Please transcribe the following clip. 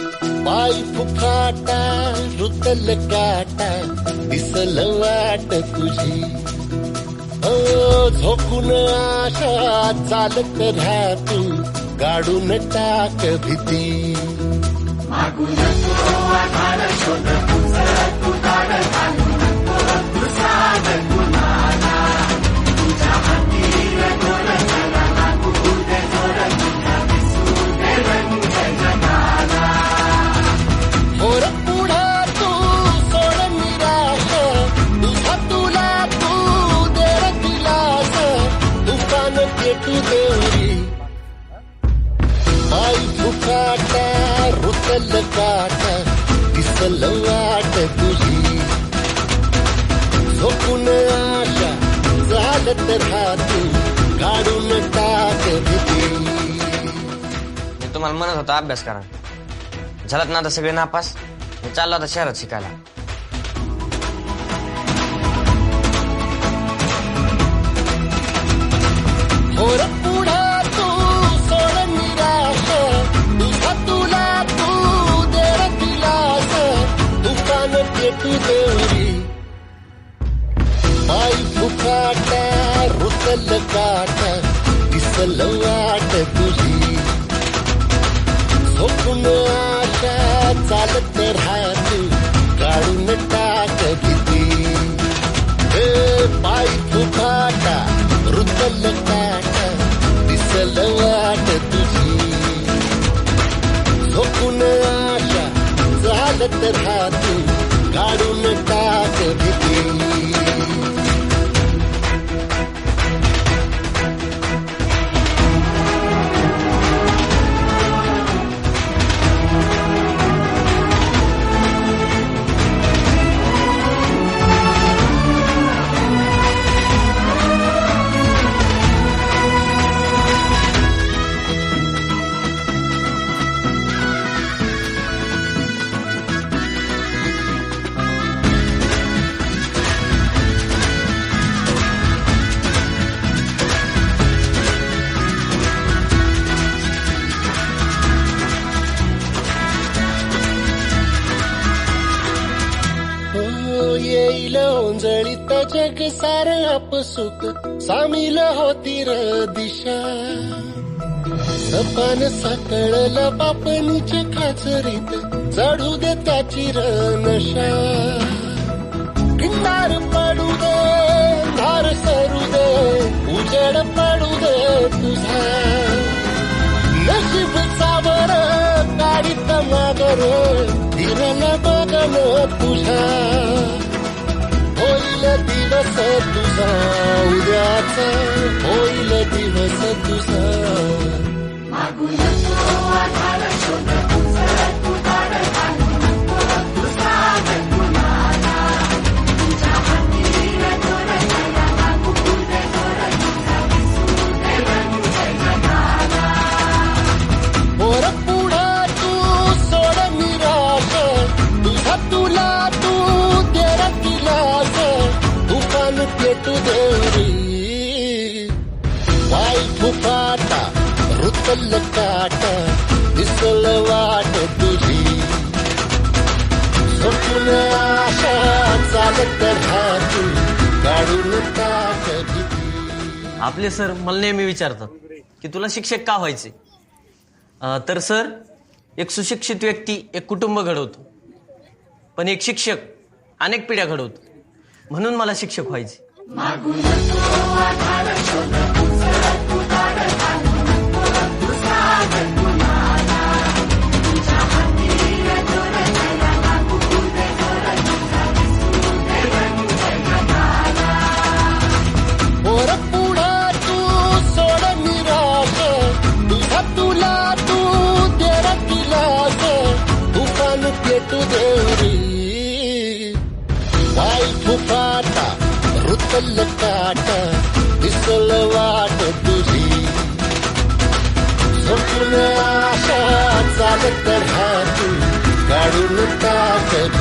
पाय फुफाटा रुतल काटा दिसल वाट तुझी. हो, झोकून झोपून आशा चालत राहा तू गाडून टाक भीती. मोर लवाट तुझी. झोपून आशा चालत राहतू काढून टाक मी तुम्हाला म्हणत होता अभ्यास करा. झालात ना आता सगळे नापास? मी चाललो आता शहरात शिकायला. वाट तुझी. झोपून आशा चालत राहतू काढून टाक किती हे पाय फुकाटा रुतल काटा दिसल वाट तुझी. झोपून आशा चालत राहतू येईल ओंजळीत जग सार आपसुक. सामील होती र दिशा. सपान साकळला बापनीच्या खाचरीत. चढू दे त्याची र नशा किंदार पडू दे धार सरू दे उजड पडू दे तुझा. नशीब सावर काढित मागर. बघन तुझ्या होईल दिवस तुझा उद्याचा तू पेटू देवरी वाई फुफाटा रुतल काटा दिसल वाट तुझी. स्वप्न आशा चालत राहतू काढून टाक आपले सर मला नेहमी विचारतात की तुला शिक्षक का व्हायचे? अं, तर सर एक सुशिक्षित व्यक्ती एक कुटुंब घडवतो. पण एक शिक्षक अनेक पिढ्या घडवतो. म्हणून मला शिक्षक व्हायचे. Magulho, o seu é cuidado. काढून टाक